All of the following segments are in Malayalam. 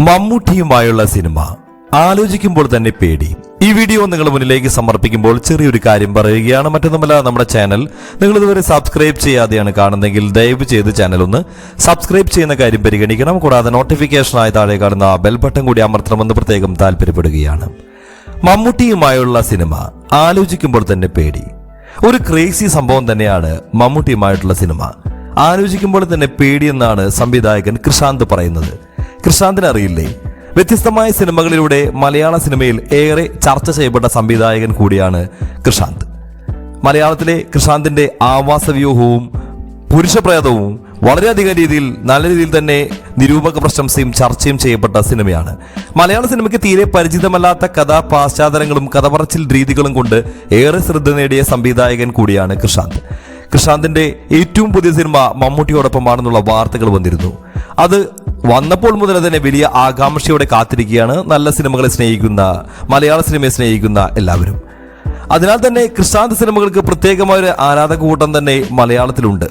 മമ്മൂട്ടിയുമായുള്ള സിനിമ. ആലോചിക്കുമ്പോൾ തന്നെ പേടി. ഈ വീഡിയോ നിങ്ങൾ മുന്നിലേക്ക് സമർപ്പിക്കുമ്പോൾ ചെറിയൊരു കാര്യം പറയുകയാണ്. മറ്റൊന്നുമല്ല നമ്മുടെ ചാനൽ നിങ്ങൾ ഇതുവരെ സബ്സ്ക്രൈബ് ചെയ്യാതെയാണ് കാണുന്നതെങ്കിൽ ദയവ് ചെയ്ത് ചാനൽ ഒന്ന് സബ്സ്ക്രൈബ് ചെയ്യുന്ന കാര്യം പരിഗണിക്കണം. കൂടാതെ നോട്ടിഫിക്കേഷനായി താഴെ കാണുന്ന ബെൽ ബട്ടൺ കൂടി അമർത്തണമെന്ന് പ്രത്യേകം താല്പര്യപ്പെടുകയാണ്. മമ്മൂട്ടിയുമായുള്ള സിനിമ. ആലോചിക്കുമ്പോൾ തന്നെ പേടി. ഒരു ക്രേസി സംഭവം തന്നെയാണ് മമ്മൂട്ടിയുമായിട്ടുള്ള സിനിമ. ആലോചിക്കുമ്പോൾ തന്നെ പേടിയെന്നാണ് സംവിധായകൻ കൃഷാന്ത് പറയുന്നത്. കൃഷാന്തിന് അറിയില്ലേ? വ്യത്യസ്തമായ സിനിമകളിലൂടെ മലയാള സിനിമയിൽ ഏറെ ചർച്ച ചെയ്യപ്പെട്ട സംവിധായകൻ കൂടിയാണ് കൃഷാന്ത്. മലയാളത്തിലെ കൃഷാന്തിന്റെ ആവാസവ്യൂഹവും പുരുഷപ്രേതവും വളരെയധികം രീതിയിൽ നല്ല രീതിയിൽ തന്നെ നിരൂപക പ്രശംസയും ചർച്ചയും ചെയ്യപ്പെട്ട സിനിമയാണ്. മലയാള സിനിമയ്ക്ക് തീരെ പരിചിതമല്ലാത്ത കഥാ കഥ പറച്ചിൽ രീതികളും കൊണ്ട് ഏറെ ശ്രദ്ധ നേടിയ സംവിധായകൻ കൂടിയാണ് കൃഷാന്ത്. കൃഷാന്തിന്റെ ഏറ്റവും പുതിയ സിനിമ മമ്മൂട്ടിയോടൊപ്പമാണെന്നുള്ള വാർത്തകൾ വന്നിരുന്നു. അത് വന്നപ്പോൾ മുതൽ തന്നെ വലിയ ആകാംക്ഷയോടെ കാത്തിരിക്കുകയാണ് നല്ല സിനിമകളെ സ്നേഹിക്കുന്ന മലയാള സിനിമയെ സ്നേഹിക്കുന്ന എല്ലാവരും. അതിനാൽ തന്നെ കൃഷാന്ത് സിനിമകൾക്ക് പ്രത്യേകമായ ഒരു ആരാധക കൂട്ടം തന്നെ മലയാളത്തിലുണ്ട്.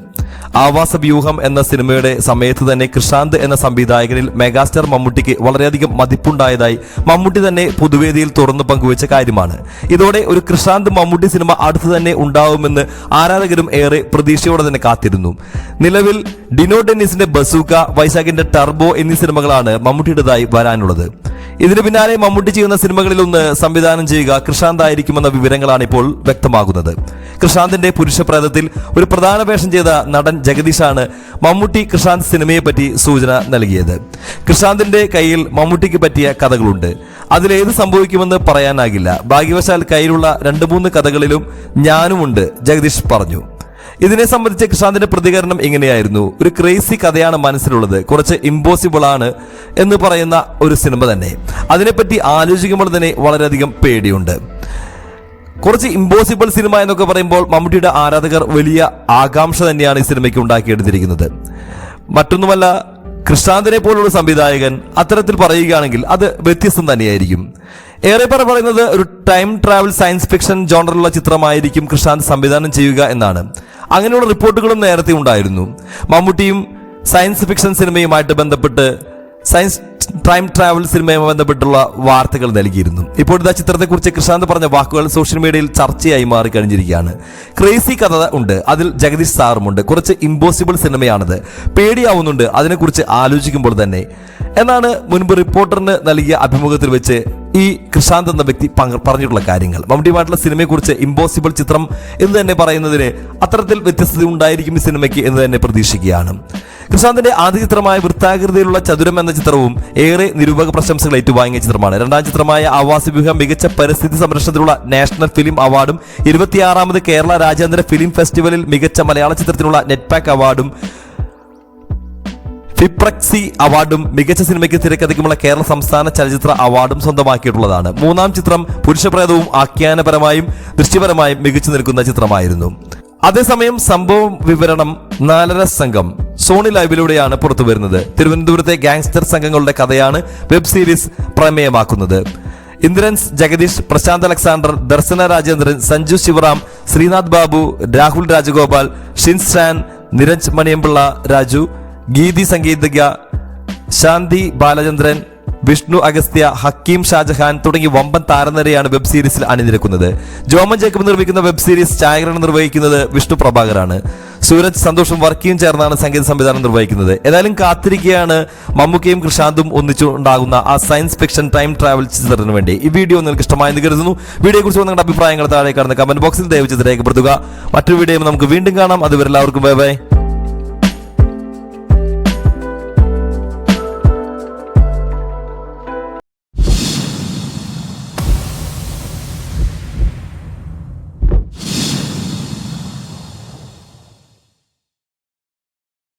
ആവാസ വ്യൂഹം എന്ന സിനിമയുടെ സമയത്ത് തന്നെ കൃഷാന്ത് എന്ന സംവിധായകനിൽ മെഗാസ്റ്റാർ മമ്മൂട്ടിക്ക് വളരെയധികം മതിപ്പുണ്ടായതായി മമ്മൂട്ടി തന്നെ പൊതുവേദിയിൽ തുറന്നു പങ്കുവച്ച കാര്യമാണ്. ഇതോടെ ഒരു കൃഷാന്ത് മമ്മൂട്ടി സിനിമ അടുത്തു തന്നെ ഉണ്ടാവുമെന്ന് ആരാധകരും ഏറെ പ്രതീക്ഷയോടെ തന്നെ കാത്തിരുന്നു. നിലവിൽ ഡിനോ ഡെന്നിസിന്റെ ബസൂക്ക വൈശാഖിന്റെ ടർബോ എന്നീ സിനിമകളാണ് മമ്മൂട്ടിയുടേതായി വരാനുള്ളത്. ഇതിന് പിന്നാലെ മമ്മൂട്ടി ചെയ്യുന്ന സിനിമകളിൽ ഒന്ന് സംവിധാനം ചെയ്യുക കൃഷാന്ത് ആയിരിക്കുമെന്ന വിവരങ്ങളാണ് ഇപ്പോൾ വ്യക്തമാകുന്നത്. കൃഷാന്തിന്റെ പുരുഷപ്രേതത്തിൽ ഒരു പ്രധാന വേഷം ചെയ്ത നടൻ ജഗദീഷാണ് മമ്മൂട്ടി കൃഷാന്ത് സിനിമയെപ്പറ്റി സൂചന നൽകിയത്. കൃഷാന്തിന്റെ കയ്യിൽ മമ്മൂട്ടിക്ക് പറ്റിയ കഥകളുണ്ട്. അതിലേത് സംഭവിക്കുമെന്ന് പറയാനാകില്ല. ഭാഗ്യവശാൽ കയ്യിലുള്ള രണ്ട് മൂന്ന് കഥകളിലും ഞാനുമുണ്ട് ജഗദീഷ് പറഞ്ഞു. ഇതിനെ സംബന്ധിച്ച് കൃഷാന്തിന്റെ പ്രതികരണം ഇങ്ങനെയായിരുന്നു ഒരു ക്രേസി കഥയാണ് മനസ്സിലുള്ളത്. കുറച്ച് ഇമ്പോസിബിൾ ആണ് എന്ന് പറയുന്ന ഒരു സിനിമ തന്നെ. അതിനെപ്പറ്റി ആലോചിക്കുമ്പോൾ തന്നെ വളരെയധികം പേടിയുണ്ട്. കുറച്ച് ഇമ്പോസിബിൾ സിനിമ എന്നൊക്കെ പറയുമ്പോൾ മമ്മൂട്ടിയുടെ ആരാധകർ വലിയ ആകാംക്ഷ തന്നെയാണ് ഈ സിനിമയ്ക്ക് ഉണ്ടാക്കിയെടുത്തിരിക്കുന്നത്. മറ്റൊന്നുമല്ല കൃഷ്ണാന്തിനെ പോലുള്ള സംവിധായകൻ അത്തരത്തിൽ പറയുകയാണെങ്കിൽ അത് വ്യത്യസ്തം തന്നെയായിരിക്കും. ഏറെ പേർ പറയുന്നത് ഒരു ടൈം ട്രാവൽ സയൻസ് ഫിക്ഷൻ ജോണറിലുള്ള ചിത്രമായിരിക്കും കൃഷാന്ത് സംവിധാനം ചെയ്യുക എന്നാണ്. അങ്ങനെയുള്ള റിപ്പോർട്ടുകളും നേരത്തെ ഉണ്ടായിരുന്നു. മമ്മൂട്ടിയും സയൻസ് ഫിക്ഷൻ സിനിമയുമായിട്ട് ബന്ധപ്പെട്ട് സയൻസ് ടൈം ട്രാവൽ സിനിമയുമായി ബന്ധപ്പെട്ടുള്ള വാർത്തകൾ നൽകിയിരുന്നു. ഇപ്പോൾ ഇതാ ചിത്രത്തെക്കുറിച്ച് കൃഷാന്ത് പറഞ്ഞ വാക്കുകൾ സോഷ്യൽ മീഡിയയിൽ ചർച്ചയായി മാറിക്കഴിഞ്ഞിരിക്കുകയാണ് ക്രേസി കഥ ഉണ്ട്. അതിൽ ജഗദീഷ് സാറുമുണ്ട് കുറച്ച് ഇമ്പോസിബിൾ സിനിമയാണത്. പേടിയാവുന്നുണ്ട്. അതിനെക്കുറിച്ച് ആലോചിക്കുമ്പോൾ തന്നെ. എന്നാണ് മുൻപ് റിപ്പോർട്ടറിന് നൽകിയ അഭിമുഖത്തിൽ വെച്ച് ഈ കൃഷാന്ത് എന്ന വ്യക്തി പറഞ്ഞിട്ടുള്ള കാര്യങ്ങൾ. മമ്മൂട്ടിയുമായിട്ടുള്ള സിനിമയെക്കുറിച്ച് ഇമ്പോസിബിൾ ചിത്രം എന്ന് തന്നെ പറയുന്നതിന് അത്തരത്തിൽ വ്യത്യസ്തത ഉണ്ടായിരിക്കും ഈ സിനിമയ്ക്ക് എന്ന് തന്നെ പ്രതീക്ഷിക്കുകയാണ്. കൃഷാന്തിന്റെ ആദ്യ ചിത്രമായ വൃത്താകൃതിയിലുള്ള ചതുരം എന്ന ചിത്രവും ഏറെ നിരൂപക പ്രശംസകൾ ഏറ്റുവാങ്ങിയ ചിത്രമാണ്. രണ്ടാം ചിത്രമായ ആവാസ വ്യൂഹം മികച്ച പരിസ്ഥിതി സംരക്ഷണത്തിനുള്ള നാഷണൽ ഫിലിം അവാർഡും ഇരുപത്തിയാറാമത് കേരള രാജ്യാന്തര ഫിലിം ഫെസ്റ്റിവലിൽ മികച്ച മലയാള ചിത്രത്തിനുള്ള നെറ്റ്പാക്ക് അവാർഡും ഫിപ്രക്സി അവാർഡും മികച്ച സിനിമയ്ക്ക് തിരക്കഥയ്ക്കുമുള്ള കേരള സംസ്ഥാന ചലച്ചിത്ര അവാർഡും സ്വന്തമാക്കിയിട്ടുള്ളതാണ്. മൂന്നാം ചിത്രം പുരുഷപ്രേതവും ആഖ്യാനപരമായും ദൃശ്യപരമായും മികച്ചു നിൽക്കുന്ന ചിത്രമായിരുന്നു. അതേസമയം സംഭവ വിവരണം നാലര സംഘം സോണി ലൈവിലൂടെയാണ് പുറത്തു വരുന്നത് തിരുവനന്തപുരത്തെ ഗാങ്സ്റ്റർ സംഘങ്ങളുടെ കഥയാണ് വെബ് സീരീസ് പ്രമേയമാക്കുന്നത്. ഇന്ദ്രൻസ് ജഗദീഷ് പ്രശാന്ത് അലക്സാണ്ടർ ദർശന രാജേന്ദ്രൻ സഞ്ജു ശിവറാം ശ്രീനാഥ് ബാബു രാഹുൽ രാജഗോപാൽ ഷിൻസ്റ്റാൻ നിരഞ്ജ് മണിയമ്പിള്ള രാജു ഗീതി സംഗീതജ്ഞ ശാന്തി ബാലചന്ദ്രൻ വിഷ്ണു അഗസ്ത്യ ഹക്കീം ഷാജഹാൻ തുടങ്ങി വമ്പൻ താരനിരയാണ് വെബ് സീരീസിൽ അണിനിരക്കുന്നത്. ജോമൻ ജേക്കബ് നിർമ്മിക്കുന്ന വെബ് സീരീസ് ഛായാഗ്രഹണം നിർവഹിക്കുന്നത് വിഷ്ണു പ്രഭാകരാണ്. സൂരജ് സന്തോഷും വർക്കിയും ചേർന്നാണ് സംഗീത സംവിധാനം നിർവഹിക്കുന്നത്. ഏതായാലും കാത്തിരിക്കുകയാണ് മമ്മൂക്കയും കൃഷാന്തും ഒന്നിച്ചുണ്ടാകുന്ന ആ സയൻസ് ഫിക്ഷൻ ടൈം ട്രാവൽ ചിത്രത്തിന് വേണ്ടി. ഈ വീഡിയോ നിങ്ങൾക്ക് ഇഷ്ടമായെന്ന് കരുതുന്നു. വീഡിയോയെക്കുറിച്ച് നിങ്ങളുടെ അഭിപ്രായങ്ങൾ താഴെ കാണുന്ന കമന്റ് ബോക്സിൽ ദയവ് ചെയ്ത് രേഖപ്പെടുത്തുക. മറ്റൊരു വീഡിയോ നമുക്ക് വീണ്ടും കാണാം. അതുവരെ എല്ലാവർക്കും ബൈ ബൈ.